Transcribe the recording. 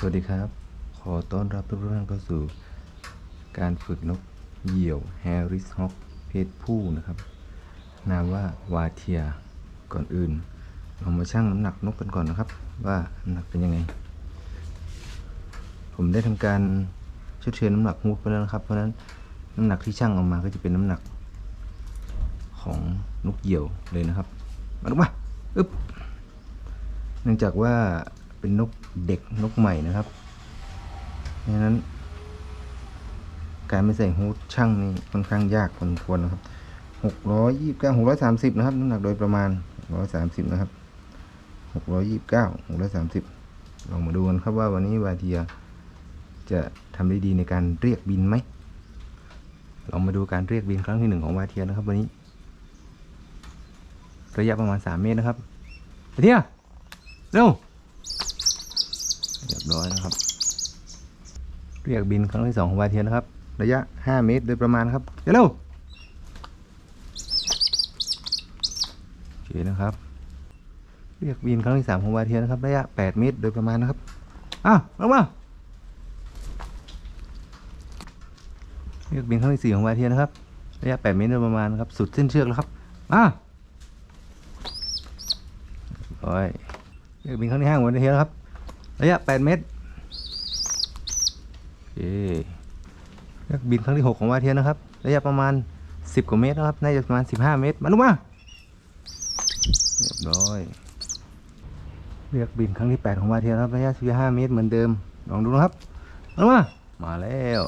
สวัสดีครับ ขอต้อนรับทุกท่านเข้าสู่ การฝึกนกเหยี่ยวแฮร์ริสฮอคเพศผู้นะครับ นามว่าวาเทีย ก่อนอื่น เรามาชั่งน้ำหนักนกกันก่อนนะครับ ว่าน้ำหนักเป็นยังไง ผมได้ทำการชดเชยน้ำหนักมูไปแล้วนะครับ เพราะฉะนั้นน้ำหนักที่ชั่งออกมาก็จะเป็นน้ำหนัก ของนกเหยี่ยวเลยนะครับ มาดูมาอึ๊บเนื่องจากว่า เป็นนกเด็กนกใหม่นะครับดังนั้น การไม่ใส่ฮูดช่างนี่ค่อนข้างยากพอสมควรนะครับหกร้อยยี่สิบเก้าหกร้อยสามสิบนะครับน้ำหนักโดยประมาณร้อยสามสิบนะครับหกร้อยยี่สิบเก้าหกร้อยสามสิบลองมาดูกันครับว่าวันนี้วาเทียจะทำได้ดีในการเรียกบินไหมลองมาดูการเรียกบินครั้งที่หนึ่งของวาเทียนะครับวันนี้ ระยะประมาณสามเมตรนะครับวาเทียเร็ว เรียบร้อยนะครับ เรียกบินครั้งที่สองของวาเทียนนะครับ ระยะ 5 เมตรโดยประมาณครับเร็วโอเคนะครับ เรียกบินครั้งที่สามของวาเทียนนะครับ ระยะ 8 เมตรโดยประมาณนะครับ อ้าวลงมาเรียกบินครั้งที่สี่ของวาเทียนนะครับ ระยะ 8 เมตรโดยประมาณครับ สุดเส้นเชือกแล้วครับอะร้อยเรียกบินครั้งที่ห้าของวันเทียนครับ ระยะ 8 เมตรโอเคเรียกบินครั้งที่ 6 ของวาเทียนนะครับ ระยะประมาณ 10 กว่าเมตรนะครับ น่าจะประมาณ 15 เมตร มาดูมาเรียบร้อย เรียกบินครั้งที่ 8 ของวาเทียนนะครับ ระยะ 15 เมตรเหมือนเดิม ลองดูนะครับมาดูมา มาแล้ว